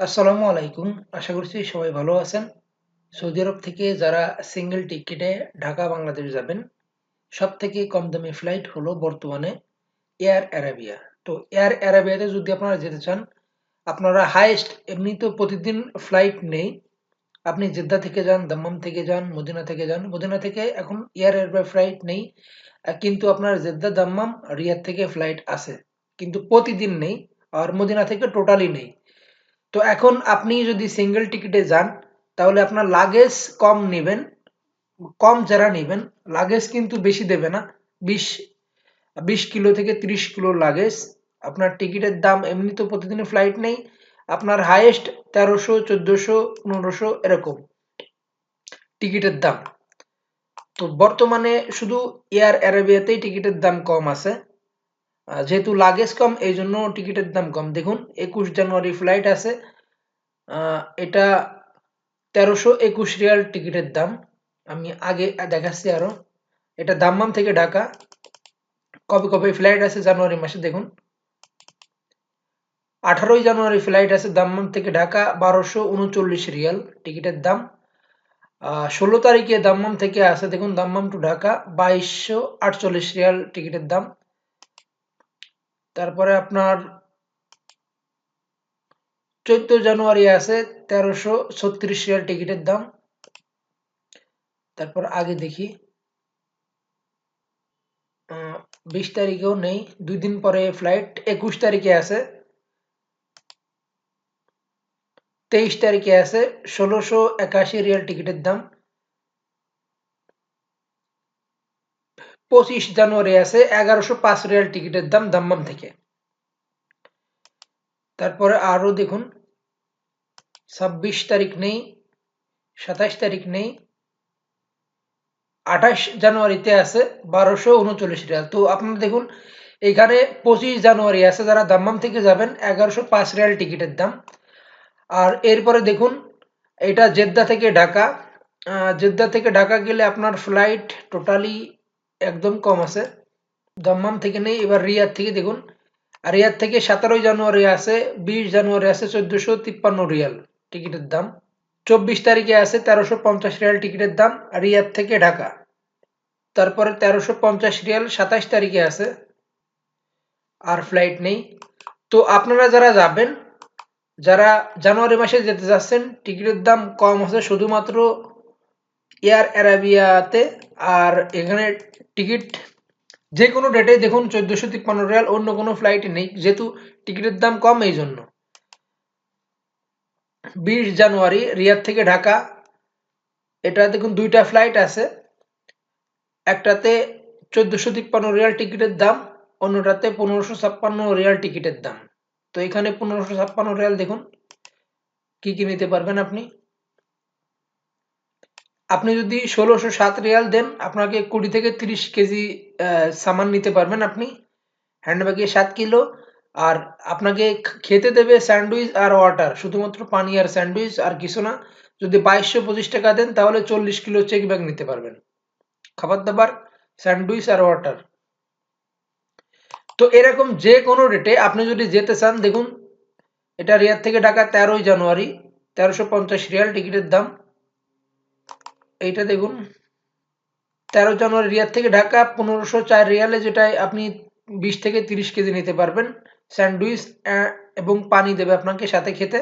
আসসালামু আলাইকুম। আশা করছি সবাই ভালো আছেন। সৌদি আরব থেকে যারা সিঙ্গেল টিকিটে ঢাকা, বাংলাদেশ যাবেন সব থেকে কম দামি ফ্লাইট হলো বর্তমানে এয়ার অ্যারাবিয়া তো এয়ার অ্যারাবিয়াতে যদি আপনারা যেতে চান, আপনারা হাইয়েস্ট এমনি তো প্রতিদিন ফ্লাইট নেই। আপনি জেদ্দা থেকে যান, দাম্মাম থেকে যান, মদিনা থেকে যান, মদিনা থেকে এখন এয়ার অ্যারাবিয়া ফ্লাইট নেই। কিন্তু আপনার জেদ্দা, দাম্মাম, রিয়াদ থেকে ফ্লাইট আছে। কিন্তু প্রতিদিন নেই, আর মদিনা থেকে টোটালি নেই। তো এখন আপনি যদি সিঙ্গেল টিকিটে যান, তাহলে আপনার লাগেজ কম নেবেন, কম যারা নেবেন লাগেজ কিন্তু বেশি দেবে না। বিশ বিশ কিলো থেকে তিরিশ কিলো লাগেজ আপনার টিকিটের দাম এমনি তো প্রতিদিন ফ্লাইট নেই, আপনার হাইয়েস্ট তেরোশো, চোদ্দোশো, পনেরোশো এরকম টিকিটের দাম। তো বর্তমানে শুধু এয়ার অ্যারাবিয়াতেই টিকিটের দাম কম আছে। যেহেতু লাগেজ কম এই জন্য টিকিটের দাম কম। দেখুন, একুশ জানুয়ারি ফ্লাইট আছে এটা তেরোশো একুশ রিয়াল টিকিটের দাম। আমি আগে দেখাচ্ছি আরও। এটা দাম্মাম থেকে ঢাকা। কবে কবে ফ্লাইট আছে জানুয়ারি মাসে, দেখুন। আঠারোই জানুয়ারি ফ্লাইট আছে দাম্মাম থেকে ঢাকা, বারোশো উনচল্লিশ রিয়াল টিকিটের দাম। ষোলো তারিখে দাম্মাম থেকে আছে দেখুন, দাম্মাম টু ঢাকা, বাইশশো আটচল্লিশ রিয়াল টিকিটের দাম। তারপরে আপনার চোদ্দ জানুয়ারি আছে, তেরোশো ছত্রিশ রিয়াল টিকিটের দাম। তারপর আগে দেখি বিশ তারিখেও নেই, দুই দিন পরে ফ্লাইট একুশ তারিখে আছে, তেইশ তারিখে আছে, ষোলোশো একাশি রিয়াল টিকিটের দাম। পঁচিশ জানুয়ারি আছে, এগারোশো পাঁচ রিয়াল টিকিটের দাম দাম্মাম থেকে। তারপরে আরও দেখুন, ছাব্বিশ তারিখ নেই সাতাশ তারিখ নেই, আঠাশ জানুয়ারিতে আছে, বারোশো উনচল্লিশ রিয়াল তো আপনারা দেখুন, এখানে পঁচিশ জানুয়ারি আছে, যারা দাম্মাম থেকে যাবেন, এগারোশো পাঁচ রিয়াল টিকিটের দাম। আর এরপরে দেখুন, এটা জেদ্দা থেকে ঢাকা। জেদ্দা থেকে ঢাকা গেলে আপনার ফ্লাইট টোটালি একদম কম আছে। দাম্মাম থেকে নেই, এবার রিয়াদ থেকে দেখুন। রিয়াদ থেকে সতেরোই জানুয়ারি আছে, বিশ জানুয়ারি আছে, চোদ্দশো তিপ্পান্ন রিয়াল টিকিটের দাম। চব্বিশ তারিখে আছে, তেরোশো পঞ্চাশ রিয়াল টিকিটের দাম রিয়াদ থেকে ঢাকা। তারপরে তেরোশো পঞ্চাশ রিয়াল সাতাশ তারিখে আছে, আর ফ্লাইট নেই। তো আপনারা যারা যাবেন, যারা জানুয়ারি মাসে যেতে যাচ্ছেন টিকিটের দাম কম আছে, শুধুমাত্র এয়ার অ্যারাবিয়াতে আর এখানে টিকিট যে কোনো ডেটে দেখুন চোদ্দশো তিপ্পান্ন রিয়াল অন্য কোনো ফ্লাইটে নেই। যেহেতু টিকিটের দাম কম, এই জন্য। বিশ জানুয়ারি, রিয়াদ থেকে ঢাকা। এটা দেখুন দুইটা ফ্লাইট আছে। একটাতে চোদ্দশো তিপ্পান্ন রিয়াল টিকিটের দাম, অন্যটাতে পনেরোশো ছাপ্পান্ন রিয়াল টিকিটের দাম। তো এখানে পনেরোশো ছাপ্পান্ন রিয়াল দেখুন। কি কি নিতে পারবেন আপনি? আপনি যদি ষোলোশো সাত রিয়াল দেন, আপনাকে কুড়ি থেকে তিরিশ কেজি সামান নিতে পারবেন আপনি। হ্যান্ডব্যাগে সাত কিলো। আর আপনাকে খেতে দেবে স্যান্ডউইচ আর ওয়াটার। শুধুমাত্র পানি আর স্যান্ডউইচ আর কিছু না। যদি বাইশশো পঁচিশ টাকা দেন, তাহলে চল্লিশ কিলো চেক ব্যাগ নিতে পারবেন। খাবার দাবার, স্যান্ডউইচ আর ওয়াটার। তো এরকম যে কোনো রেটে আপনি যদি যেতে চান, দেখুন, এটা রিয়াদ থেকে ঢাকা তেরোই জানুয়ারি, তেরোশো পঞ্চাশ রিয়াল টিকিটের দাম। এইটা দেখুন। তেরো জানুয়ারি রিয়াদ থেকে ঢাকা পনেরোশো চার রিয়ালে যেটায় আপনি বিশ থেকে তিরিশ কেজি নিতে পারবেন। স্যান্ডউইচ এবং পানি দেবে আপনাকে সাথে খেতে।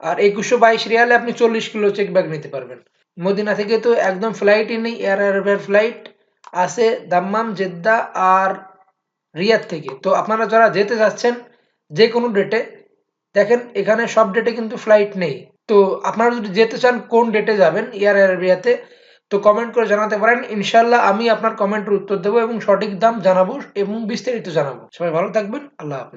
আর একুশশো বাইশ রিয়ালে আপনি চল্লিশ কিলো চেক ব্যাগ নিতে পারবেন। মদিনা থেকে তো একদম ফ্লাইটই নেই এয়ার অ্যারাবিয়ার ফ্লাইট আছে দাম্মাম জেদ্দা আর রিয়াদ থেকে। তো আপনারা যারা যেতে যাচ্ছেন যে কোনো ডেটে দেখেন এখানে সব ডেটে কিন্তু ফ্লাইট নেই। তো আপনারা যদি যেতে চান, কোন ডেটে যাবেন এয়ার অ্যারাবিয়াতে তো কমেন্ট করে জানাতে পারেন। ইনশাল্লাহ আমি আপনার কমেন্টের উত্তর দেবো এবং সঠিক দাম জানাব এবং বিস্তারিত জানাব। সবাই ভালো থাকবেন। আল্লাহ হাফেজ।